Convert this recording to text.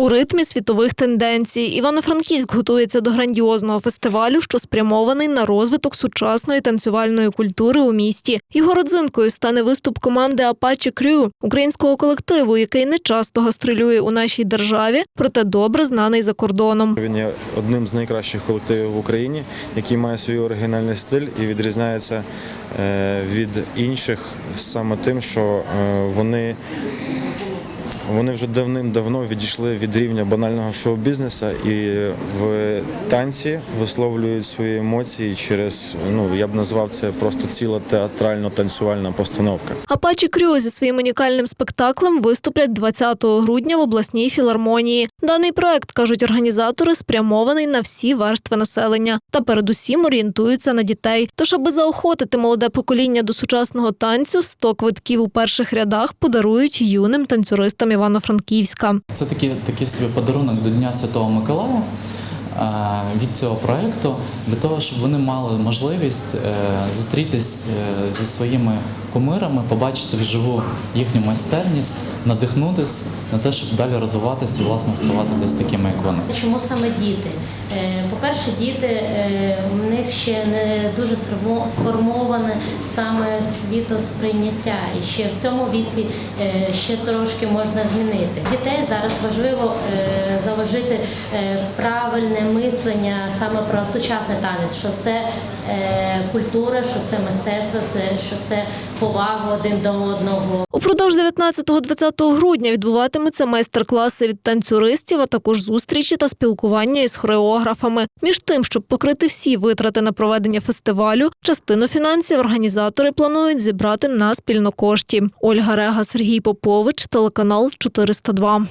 У ритмі світових тенденцій Івано-Франківськ готується до грандіозного фестивалю, що спрямований на розвиток сучасної танцювальної культури у місті. Його родзинкою стане виступ команди Apache Crew, українського колективу, який не часто гастролює у нашій державі, проте добре знаний за кордоном. Він є одним з найкращих колективів в Україні, який має свій оригінальний стиль і відрізняється е, від інших саме тим, що е, вони. Вони вже давним-давно відійшли від рівня банального шоу-бізнесу і в танці висловлюють свої емоції через, ну я б назвав це просто ціла театрально-танцювальна постановка. Apache Crew зі своїм унікальним спектаклем виступлять 20 грудня в обласній філармонії. Даний проект, кажуть організатори, спрямований на всі верстви населення та передусім орієнтуються на дітей. Тож, аби заохотити молоде покоління до сучасного танцю, 100 квитків у перших рядах подарують юним танцюристам Івано-Франківська. Це такий, такий собі подарунок до Дня Святого Миколая е, від цього проєкту, для того, щоб вони мали можливість е, зустрітись е, зі своїми кумирами, побачити вживу їхню майстерність, надихнутись на те, щоб далі розвиватися і власне ставати десь такими, як вони. Чому саме діти? По-перше, діти е, у них ще не дуже сформоване саме світосприйняття, і ще в цьому віці е, ще трошки можна змінити. Дітей зараз важливо е, заложити правильне мислення саме про сучасний танець, що це культура, що це мистецтво, що це повага один до одного. Упродовж 19-20 грудня відбуватимуться майстер-класи від танцюристів, а також зустрічі та спілкування із хореографами. Між тим, щоб покрити всі витрати на проведення фестивалю, частину фінансів організатори планують зібрати на спільнокошті. Ольга Рега, Сергій Попович, телеканал 402.